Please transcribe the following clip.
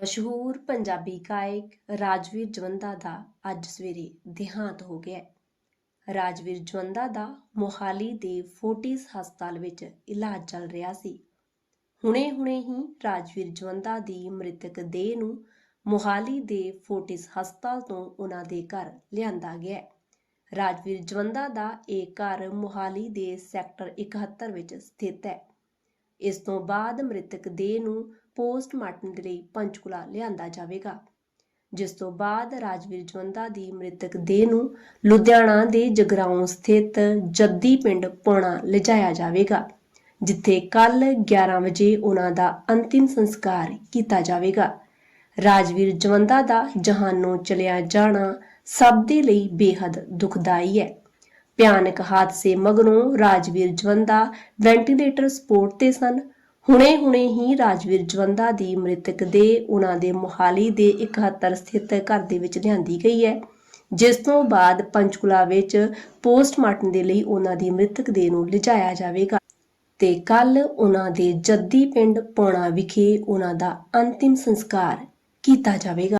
ਮਸ਼ਹੂਰ ਪੰਜਾਬੀ ਗਾਇਕ ਰਾਜਵੀਰ ਜਵੰਦਾ ਦਾ ਅੱਜ ਸਵੇਰੇ ਦੇਹਾਂਤ ਹੋ ਗਿਆ ਰਾਜਵੀਰ ਜਵੰਦਾ ਦਾ ਮੋਹਾਲੀ ਦੇ ਫੋਰਟਿਸ ਹਸਪਤਾਲ ਵਿੱਚ ਇਲਾਜ ਚੱਲ ਰਿਹਾ ਸੀ। ਹੁਣੇ-ਹੁਣੇ ਹੀ ਰਾਜਵੀਰ ਜਵੰਦਾ ਦੀ ਮ੍ਰਿਤਕ ਦੇਹ ਨੂੰ ਮੋਹਾਲੀ ਦੇ ਫੋਰਟਿਸ ਹਸਪਤਾਲ ਤੋਂ ਉਹਨਾਂ ਦੇ ਘਰ ਲਿਆਂਦਾ ਗਿਆ ਰਾਜਵੀਰ ਜਵੰਦਾ ਦਾ ਇਹ ਘਰ ਮੋਹਾਲੀ ਦੇ ਸੈਕਟਰ 71 ਵਿੱਚ ਸਥਿਤ ਹੈ। ਇਸ ਤੋਂ ਬਾਅਦ ਮ੍ਰਿਤਕ ਦੇਹ ਨੂੰ ਪੋਸਟਮਾਰਟਮ ਦੇ ਲਈ ਪੰਚਕੁਲਾ ਲਿਆਂਦਾ ਜਾਵੇਗਾ, ਜਿਸ ਤੋਂ ਬਾਅਦ ਰਾਜਵੀਰ ਜਵੰਦਾ ਦੀ ਮ੍ਰਿਤਕ ਦੇਹ ਨੂੰ ਲੁਧਿਆਣਾ ਦੇ ਜਗਰਾਉਂ ਸਥਿਤ ਜੱਦੀ ਪਿੰਡ ਪੌਣਾ ਲਿਜਾਇਆ ਜਾਵੇਗਾ, ਜਿੱਥੇ ਕੱਲ 11 ਵਜੇ ਉਹਨਾਂ ਦਾ ਅੰਤਿਮ ਸੰਸਕਾਰ ਕੀਤਾ ਜਾਵੇਗਾ। ਰਾਜਵੀਰ ਜਵੰਦਾ ਦਾ ਜਹਾਨੋਂ ਚਲਿਆ ਜਾਣਾ ਸਭ ਦੇ ਲਈ ਬੇहद ਦੁਖਦਾਈ ਹੈ। ਭਿਆਨਕ ਹਾਦਸੇ ਮਗਰੋਂ ਰਾਜਵੀਰ ਜਵੰਦਾ ਵੈਂਟੀਲੇਟਰ ਸਪੋਰਟ ਤੇ ਸਨ। ਹੁਣੇ-ਹੁਣੇ ਹੀ ਰਾਜਵੀਰ ਜਵੰਦਾ ਦੀ ਮ੍ਰਿਤਕ ਦੇ ਉਹਨਾਂ ਦੇ ਮੋਹਾਲੀ ਦੇ 71 ਸਥਿਤ ਘਰ ਦੇ ਵਿੱਚ ਲਿਆਂਦੀ ਗਈ ਹੈ, ਜਿਸ ਤੋਂ ਬਾਅਦ ਪੰਚਕੁਲਾ ਵਿੱਚ ਪੋਸਟਮਾਰਟਮ ਦੇ ਲਈ ਉਹਨਾਂ ਦੀ ਮ੍ਰਿਤਕ ਦੇਹ ਨੂੰ ਲਿਜਾਇਆ ਜਾਵੇਗਾ। ਤੇ ਕੱਲ ਉਹਨਾਂ ਦੇ ਜੱਦੀ ਪਿੰਡ ਪੌਣਾ ਵਿਖੇ ਉਹਨਾਂ ਦਾ ਅੰਤਿਮ ਸੰਸਕਾਰ ਕੀਤਾ ਜਾਵੇਗਾ।